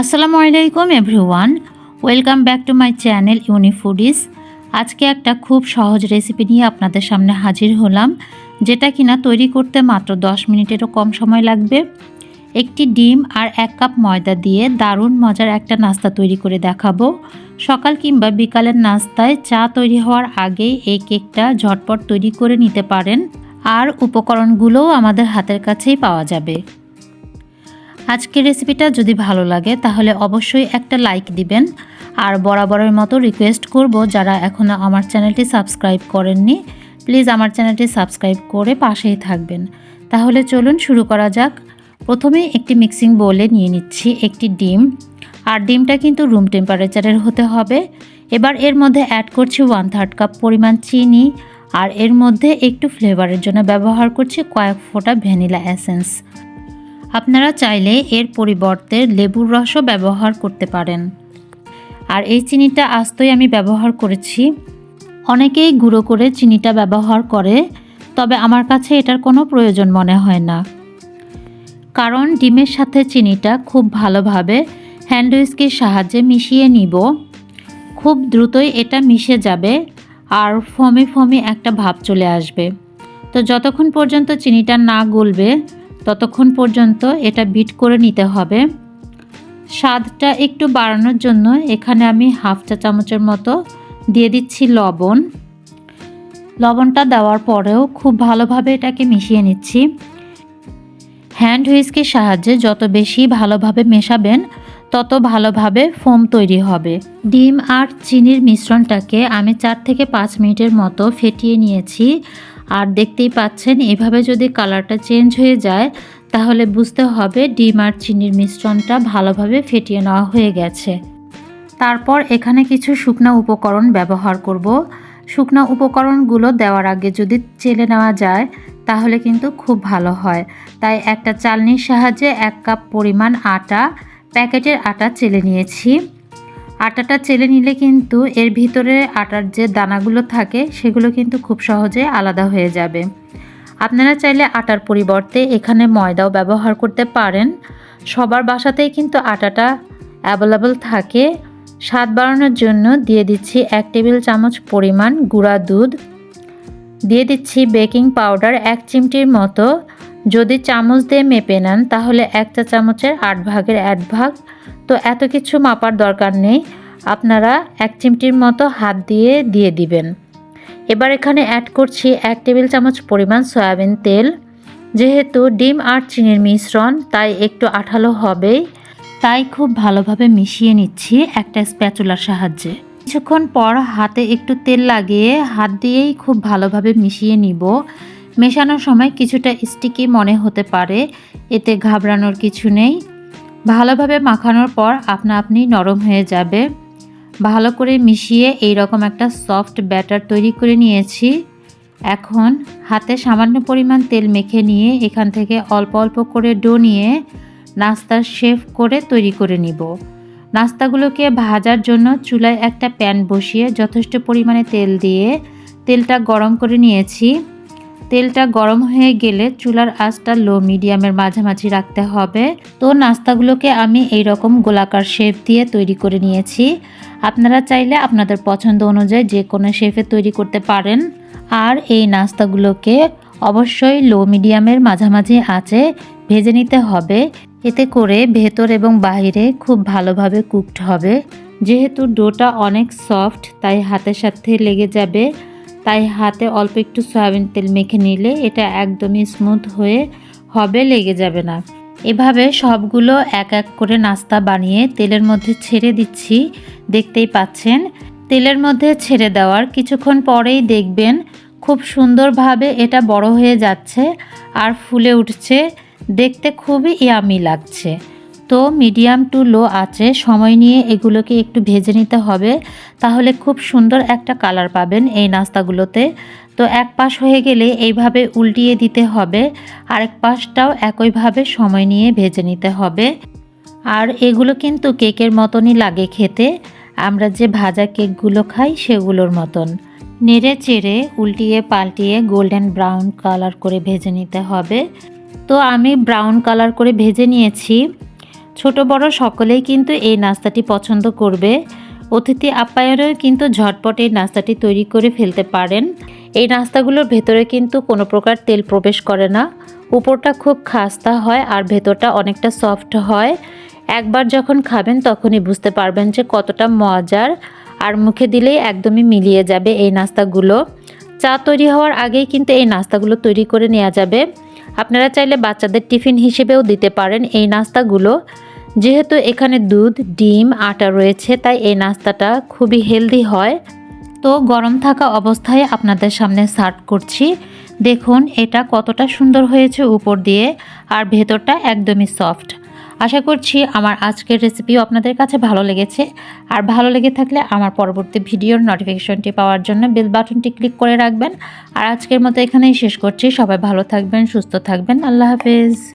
আসসালামু আলাইকুম everyone. Welcome back to my channel Unifoodies আজকে একটা খুব সহজ রেসিপি নিয়ে আপনাদের সামনে হাজির হলাম, যেটা কিনা তৈরি করতে মাত্র 10 মিনিটেরও কম সময় লাগবে। একটি ডিম আর এক কাপ ময়দা দিয়ে দারুণ মজার একটা নাস্তা তৈরি করে দেখাবো। সকাল কিংবা বিকালের নাস্তায় চা তৈরি হওয়ার আগেই এই কেকটা ঝটপট তৈরি করে নিতে পারেন। আর উপকরণগুলোও আমাদের হাতের কাছেই পাওয়া যাবে। আজকের রেসিপিটা যদি ভালো লাগে, তাহলে অবশ্যই একটা লাইক দিবেন। আর বরাবরের মতো রিকোয়েস্ট করব যারা এখনও আমার চ্যানেলটি সাবস্ক্রাইব করেননি প্লিজ আমার চ্যানেলটি সাবস্ক্রাইব করে পাশেই থাকবেন। তাহলে চলুন শুরু করা যাক। প্রথমে একটি মিক্সিং বোলে নিয়ে নিচ্ছি একটি ডিম। আর ডিমটা কিন্তু রুম টেম্পারেচারের হতে হবে। এবার এর মধ্যে অ্যাড করছি ওয়ান থার্ড কাপ পরিমাণ চিনি। আর এর মধ্যে একটু ফ্লেভারের জন্য ব্যবহার করছি কয়েক ফোঁটা ভ্যানিলা এসেন্স আপনারা চাইলে এর পরিবর্তে লেবুর রসও ব্যবহার করতে পারেন। আর এই চিনিটা আস্তই আমি ব্যবহার করেছি। অনেকেই গুঁড়ো করে চিনিটা ব্যবহার করে, তবে আমার কাছে এটার কোনো প্রয়োজন মনে হয় না। কারণ ডিমের সাথে চিনিটা খুব ভালোভাবে হ্যান্ড উইস্কের সাহায্যে মিশিয়ে নিব। খুব দ্রুতই এটা মিশে যাবে আর ফমি ফমি একটা ভাব চলে আসবে। তো যতক্ষণ পর্যন্ত চিনিটা না গলবে ততক্ষণ পর্যন্ত এটা বিট করে নিতে হবে। স্বাদটা একটু বাড়ানোর জন্য এখানে আমি হাফ চা চামচের মতো দিয়ে দিচ্ছি লবণ। লবণটা দেওয়ার পরেও খুব ভালোভাবে এটাকে মিশিয়ে নিচ্ছি। হ্যান্ড হুইস্কের সাহায্যে যত বেশি ভালোভাবে মেশাবেন, তত ভালোভাবে ফোম তৈরি হবে। ডিম আর চিনির মিশ্রণটাকে আমি চার থেকে পাঁচ মিনিটের মতো ফেটিয়ে নিয়েছি। আর দেখতেই পাচ্ছেন, এভাবে যদি কালারটা চেঞ্জ হয়ে যায়, তাহলে বুঝতে হবে ডিম আর চিনির মিশ্রণটা ভালোভাবে ফেটিয়ে নেওয়া হয়ে গেছে। তারপর এখানে কিছু শুকনো উপকরণ ব্যবহার করব। শুকনো উপকরণগুলো দেওয়ার আগে যদি চেলে নেওয়া যায়, তাহলে কিন্তু খুব ভালো হয়। তাই একটা চালনির সাহায্যে এক কাপ পরিমাণ আটা, প্যাকেটের আটা চেলে নিয়েছি। আটাটা চেলে নিলে কিন্তু এর ভিতরে আটার যে দানাগুলো থাকে, সেগুলো কিন্তু খুব সহজে আলাদা হয়ে যাবে। আপনারা চাইলে আটার পরিবর্তে এখানে ময়দাও ব্যবহার করতে পারেন। সবার বাসাতেই কিন্তু আটাটা অ্যাভেলেবল থাকে। স্বাদ বাড়ানোর জন্য দিয়ে দিচ্ছি এক টেবিল চামচ পরিমাণ গুঁড়া দুধ। দিয়ে দিচ্ছি বেকিং পাউডার এক চিমটির মতো। যদি চামচ দিয়ে মেপে নেন, তাহলে এক চা চামচের আট ভাগের এক ভাগ। তো এত কিছু মাপার দরকার নেই। আপনারা এক চিমটির মতো হাত দিয়ে দিয়ে দিবেন। এবার এখানে অ্যাড করছি এক টেবিল চামচ পরিমাণ সয়াবিন তেল। যেহেতু ডিম আর চিনির মিশ্রণ, তাই একটু আঠালো হবেই। তাই খুব ভালোভাবে মিশিয়ে নিচ্ছি একটা স্প্যাচুলার সাহায্যে। কিছুক্ষণ পর হাতে একটু তেল লাগিয়ে হাত দিয়েই খুব ভালোভাবে মিশিয়ে নিব। মেশানোর সময় কিছুটা স্টিকি মনে হতে পারে, এতে ঘাবড়ানোর কিছু নেই। ভালোভাবে মাখানোর পর আপনা আপনি নরম হয়ে যাবে। ভালো করে মিশিয়ে এই রকম একটা সফট ব্যাটার তৈরি করে নিয়েছি। এখন হাতে সামান্য পরিমাণ তেল মেখে নিয়ে এখান থেকে অল্প অল্প করে ডো নিয়ে নাস্তার শেফ করে তৈরি করে নিব। নাস্তাগুলোকে ভাজার জন্য চুলায় একটা প্যান বসিয়ে যথেষ্ট পরিমাণে তেল দিয়ে তেলটা গরম করে নিয়েছি। তেলটা গরম হয়ে গেলে চুলার আঁচটা লো মিডিয়ামের মাঝামাঝি রাখতে হবে। তো নাস্তাগুলোকে আমি এই রকম গোলাকার শেপ দিয়ে তৈরি করে নিয়েছি। আপনারা চাইলে আপনাদের পছন্দ অনুযায়ী যে কোনো শেফে তৈরি করতে পারেন। আর এই নাস্তাগুলোকে অবশ্যই লো মিডিয়ামের মাঝামাঝি আঁচে ভেজে নিতে হবে। এতে করে ভেতর এবং বাইরে খুব ভালোভাবে কুকড হবে। যেহেতু ডোটা অনেক সফট তাই হাতের সাথে লেগে যাবে। তাই হাতে অল্প একটু সয়াবিন তেল মেখে নিলে এটা একদমই স্মুথ হয়ে হবে, লেগে যাবে না। এভাবে সবগুলো এক এক করে নাস্তা বানিয়ে তেলের মধ্যে ছেড়ে দিচ্ছি, দেখতেই পাচ্ছেন। তেলের মধ্যে ছেড়ে দেওয়ার কিছুক্ষণ পরেই দেখবেন খুব সুন্দরভাবে এটা বড় হয়ে যাচ্ছে আর ফুলে উঠছে। দেখতে খুবই ইয়ামি লাগছে। তো মিডিয়াম টু লো আছে। সময় নিয়ে এগুলোকে একটু ভেজে নিতে হবে। তাহলে খুব সুন্দর একটা কালার পাবেন এই নাস্তাগুলোতে। তো এক পাশ হয়ে গেলে এইভাবে উল্টিয়ে দিতে হবে। আরেক পাশটাও একইভাবে সময় নিয়ে ভেজে নিতে হবে। আর এগুলো কিন্তু কেকের মতনই লাগে খেতে। আমরা যে ভাজা কেকগুলো খাই সেগুলোর মতন। নেড়ে চেড়ে উল্টিয়ে পাল্টিয়ে গোল্ডেন ব্রাউন কালার করে ভেজে নিতে হবে। তো আমি ব্রাউন কালার করে ভেজে নিয়েছি। ছোট বড় সকলেই কিন্তু এই নাস্তাটি পছন্দ করবে। অতিথি আপ্যায়নেও কিন্তু ঝটপট এই নাস্তাটি তৈরি করে ফেলতে পারেন। এই নাস্তাগুলোর ভেতরে কিন্তু কোনো প্রকার তেল প্রবেশ করে না। উপরটা খুব খাস্তা হয় আর ভেতরটা অনেকটা সফট হয়। একবার যখন খাবেন তখনই বুঝতে পারবেন যে কতটা মজার আর মুখে দিলেই একদমই মিলিয়ে যাবে এই নাস্তাগুলো। চা তৈরি হওয়ার আগেই কিন্তু এই নাস্তাগুলো তৈরি করে নেওয়া যাবে। আপনারা চাইলে বাচ্চাদের টিফিন হিসেবেও দিতে পারেন এই নাস্তাগুলো। যেহেতু এখানে দুধ, ডিম, আটা রয়েছে, তাই এই নাস্তাটা খুবই হেলদি হয়। তো গরম থাকা অবস্থায় আপনাদের সামনে সার্ভ করছি। দেখুন, এটা কতটা সুন্দর হয়েছে উপর দিয়ে, আর ভেতরটা একদমই সফট। আশা করছি আমার আজকের রেসিপিও আপনাদের কাছে ভালো লেগেছে। আর ভালো লেগে থাকলে আমার পরবর্তী ভিডিওর নোটিফিকেশনটি পাওয়ার জন্য বেল বাটনটি ক্লিক করে রাখবেন। আর আজকের মতো এখানেই শেষ করছি। সবাই ভালো থাকবেন, সুস্থ থাকবেন। আল্লাহ হাফেজ।